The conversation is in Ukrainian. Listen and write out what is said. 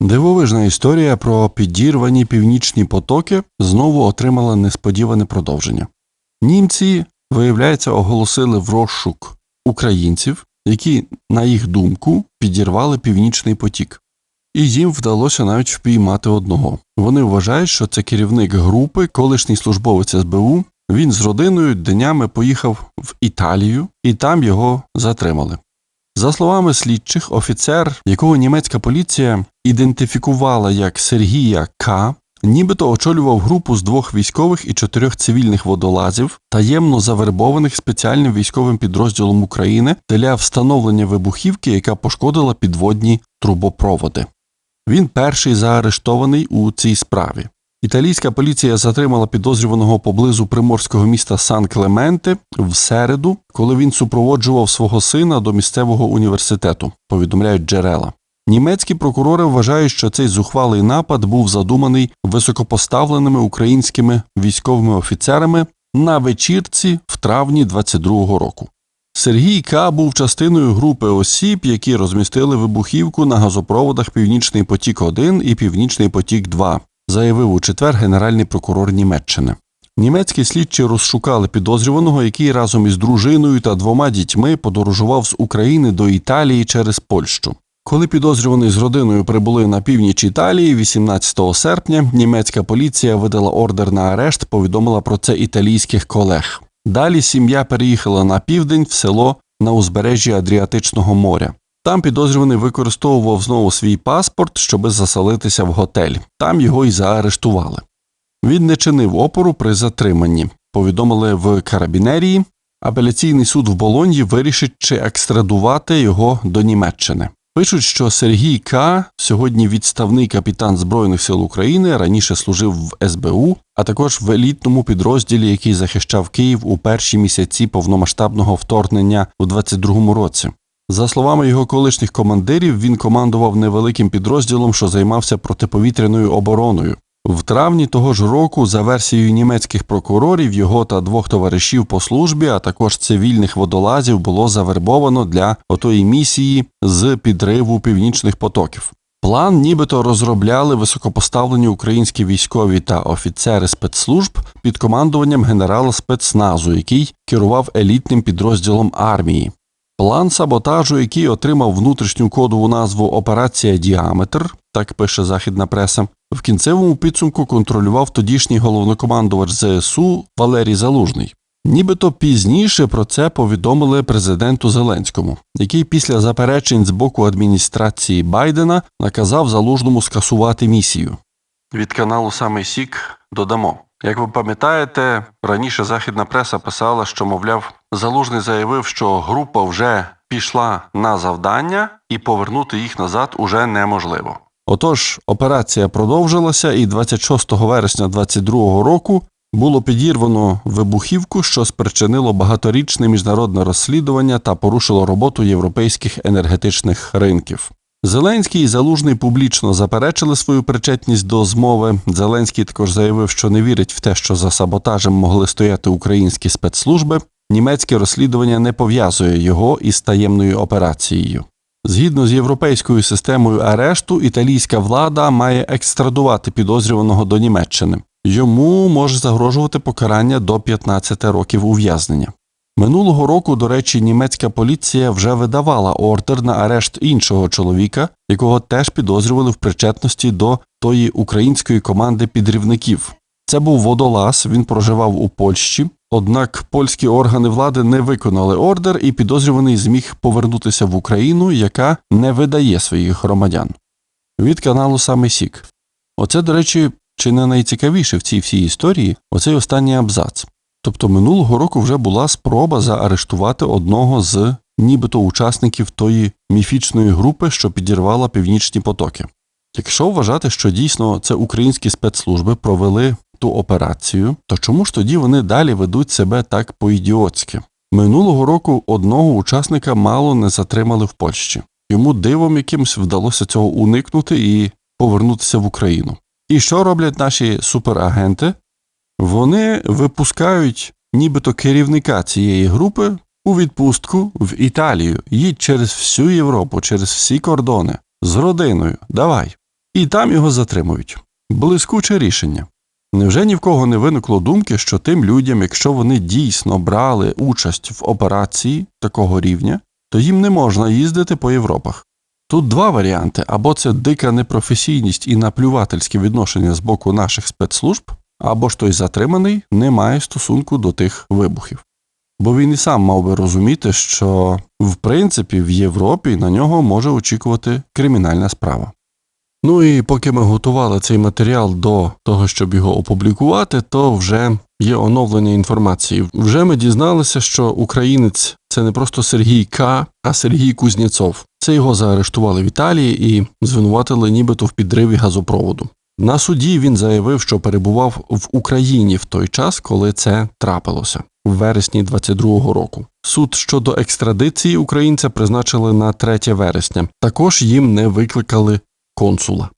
Дивовижна історія про підірвані північні потоки знову отримала несподіване продовження. Німці, виявляється, оголосили в розшук українців, які, на їх думку, підірвали північний потік. І їм вдалося навіть впіймати одного. Вони вважають, що це керівник групи, колишній службовець СБУ. Він з родиною днями поїхав в Італію, і там його затримали. За словами слідчих, офіцер, якого німецька поліція ідентифікувала як Сергія К., нібито очолював групу з двох військових і чотирьох цивільних водолазів, таємно завербованих спеціальним військовим підрозділом України для встановлення вибухівки, яка пошкодила підводні трубопроводи. Він перший заарештований у цій справі. Італійська поліція затримала підозрюваного поблизу приморського міста Сан Клементе в середу, коли він супроводжував свого сина до місцевого університету, повідомляють джерела. Німецькі прокурори вважають, що цей зухвалий напад був задуманий високопоставленими українськими військовими офіцерами на вечірці в травні 22-го року. Сергій К. був частиною групи осіб, які розмістили вибухівку на газопроводах Північний потік 1 і Північний потік 2 заявив у четвер генеральний прокурор Німеччини. Німецькі слідчі розшукали підозрюваного, який разом із дружиною та двома дітьми подорожував з України до Італії через Польщу. Коли підозрюваний з родиною прибули на північ Італії 18 серпня, німецька поліція видала ордер на арешт, повідомила про це італійських колег. Далі сім'я переїхала на південь в село на узбережжі Адріатичного моря. Там підозрюваний використовував знову свій паспорт, щоби заселитися в готель. Там його й заарештували. Він не чинив опору при затриманні, повідомили в карабінерії. Апеляційний суд в Болоньї вирішить, чи екстрадувати його до Німеччини. Пишуть, що Сергій К. сьогодні відставний капітан Збройних сил України, раніше служив в СБУ, а також в елітному підрозділі, який захищав Київ у перші місяці повномасштабного вторгнення у 22-му році. За словами його колишніх командирів, він командував невеликим підрозділом, що займався протиповітряною обороною. В травні того ж року, за версією німецьких прокурорів, його та двох товаришів по службі, а також цивільних водолазів, було завербовано для отої місії з підриву північних потоків. План нібито розробляли високопоставлені українські військові та офіцери спецслужб під командуванням генерала спецназу, який керував елітним підрозділом армії. План саботажу, який отримав внутрішню кодову назву Операція Діаметр, так пише західна преса, в кінцевому підсумку контролював тодішній головнокомандувач ЗСУ Валерій Залужний. Нібито пізніше про це повідомили президенту Зеленському, який після заперечень з боку адміністрації Байдена наказав залужному скасувати місію. Від каналу Самий Сік додамо. Як ви пам'ятаєте, раніше західна преса писала, що, мовляв, залужний заявив, що група вже пішла на завдання і повернути їх назад уже неможливо. Отож, операція продовжилася, і 26 вересня 2022 року було підірвано вибухівку, що спричинило багаторічне міжнародне розслідування та порушило роботу європейських енергетичних ринків. Зеленський і Залужний публічно заперечили свою причетність до змови. Зеленський також заявив, що не вірить в те, що за саботажем могли стояти українські спецслужби. Німецьке розслідування не пов'язує його із таємною операцією. Згідно з європейською системою арешту, італійська влада має екстрадувати підозрюваного до Німеччини. Йому може загрожувати покарання до 15 років ув'язнення. Минулого року, до речі, німецька поліція вже видавала ордер на арешт іншого чоловіка, якого теж підозрювали в причетності до тої української команди підрівників. Це був водолаз, він проживав у Польщі. Однак польські органи влади не виконали ордер, і підозрюваний зміг повернутися в Україну, яка не видає своїх громадян. Від каналу Саме Сік. Оце, до речі, чи не найцікавіше в цій всій історії оцей останній абзац. Тобто минулого року вже була спроба заарештувати одного з нібито учасників тої міфічної групи, що підірвала північні потоки. Якщо вважати, що дійсно це українські спецслужби провели ту операцію, то чому ж тоді вони далі ведуть себе так по-ідіотськи? Минулого року одного учасника мало не затримали в Польщі. Йому дивом якимось вдалося цього уникнути і повернутися в Україну. І що роблять наші суперагенти? Вони випускають нібито керівника цієї групи у відпустку в Італію, їдь через всю Європу, через всі кордони з родиною. Давай. і там його затримують. Блискуче рішення. Невже ні в кого не виникло думки, що тим людям, якщо вони дійсно брали участь в операції такого рівня, то їм не можна їздити по Європах? Тут два варіанти: або це дика непрофесійність і наплювательське відношення з боку наших спецслужб, або ж той затриманий не має стосунку до тих вибухів. Бо він і сам мав би розуміти, що в принципі в Європі на нього може очікувати кримінальна справа. Ну і поки ми готували цей матеріал до того, щоб його опублікувати, то вже є оновлення інформації. Вже ми дізналися, що українець це не просто Сергій К, а Сергій Кузнєцов. Це його заарештували в Італії і звинуватили нібито в підриві газопроводу. На суді він заявив, що перебував в Україні в той час, коли це трапилося в вересні 22-го року. Суд щодо екстрадиції українця призначили на 3 вересня. Також їм не викликали консула.